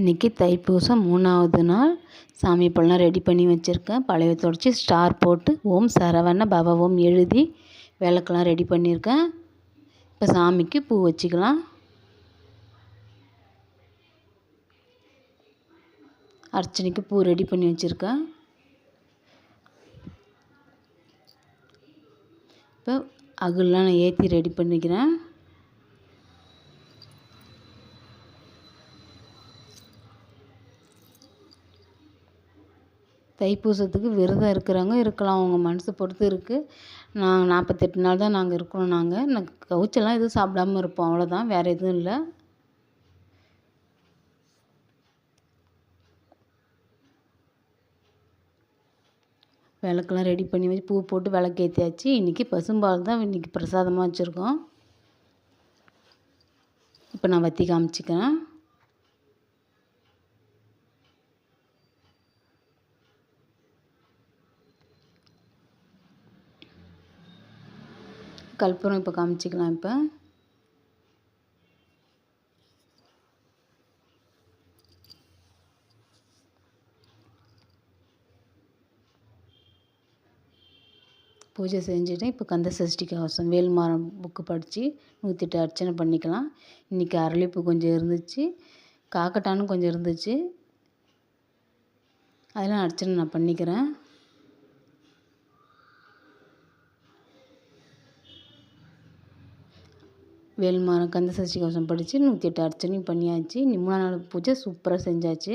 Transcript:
இன்றைக்கி தைப்பூசம் மூணாவது நாள். சாமி பழம் ரெடி பண்ணி வச்சுருக்கேன். பழைய தொடச்சி ஸ்டார் போட்டு ஓம் சரவண பவ ஓம் எழுதி விளக்கெலாம் ரெடி பண்ணியிருக்கேன். இப்போ சாமிக்கு பூ வச்சுக்கலாம். அர்ச்சனைக்கு பூ ரெடி பண்ணி வச்சுருக்கேன். இப்போ அகுல்லாம் நான் ஏற்றி ரெடி பண்ணிக்கிறேன். தைப்பூசத்துக்கு விரதம் இருக்கிறவங்க இருக்கலாம். அவங்க மனசை பொறுத்து இருக்குது நான் நாற்பத்தெட்டு நாள் தான் நாங்கள் இருக்கிறோம் நாங்கள் நான் கவுச்செல்லாம் எதுவும் சாப்பிடாம இருப்போம். அவ்வளோதான் வேறு எதுவும் இல்லை. விளக்கெல்லாம் ரெடி பண்ணி வச்சு பூ போட்டு விளக்கேற்றியாச்சு இன்றைக்கி பசும்பால் தான் இன்றைக்கி பிரசாதமாக வச்சுருக்கோம். இப்போ நான் வற்றி காமிச்சிக்கிறேன். கற்பூரம் இப்போ காமிச்சிக்கலாம் இப்போ. பூஜை செஞ்சுட்டு இப்போ கந்த சஷ்டி கவசம் வேல்மாரம் புக்கு படித்து நூற்றிட்டு அர்ச்சனை பண்ணிக்கலாம். இன்றைக்கி அரளிப்பு கொஞ்சம் இருந்துச்சு. காக்கட்டானும் கொஞ்சம் இருந்துச்சு. அதெல்லாம் அர்ச்சனை நான் பண்ணிக்கிறேன். வேல்மாறன் கந்த சஷ்டி கவசம் படித்து நூற்றி எட்டு அர்ச்சனையும் பண்ணியாச்சு. மூணா நாள் பூஜை சூப்பராக செஞ்சாச்சு.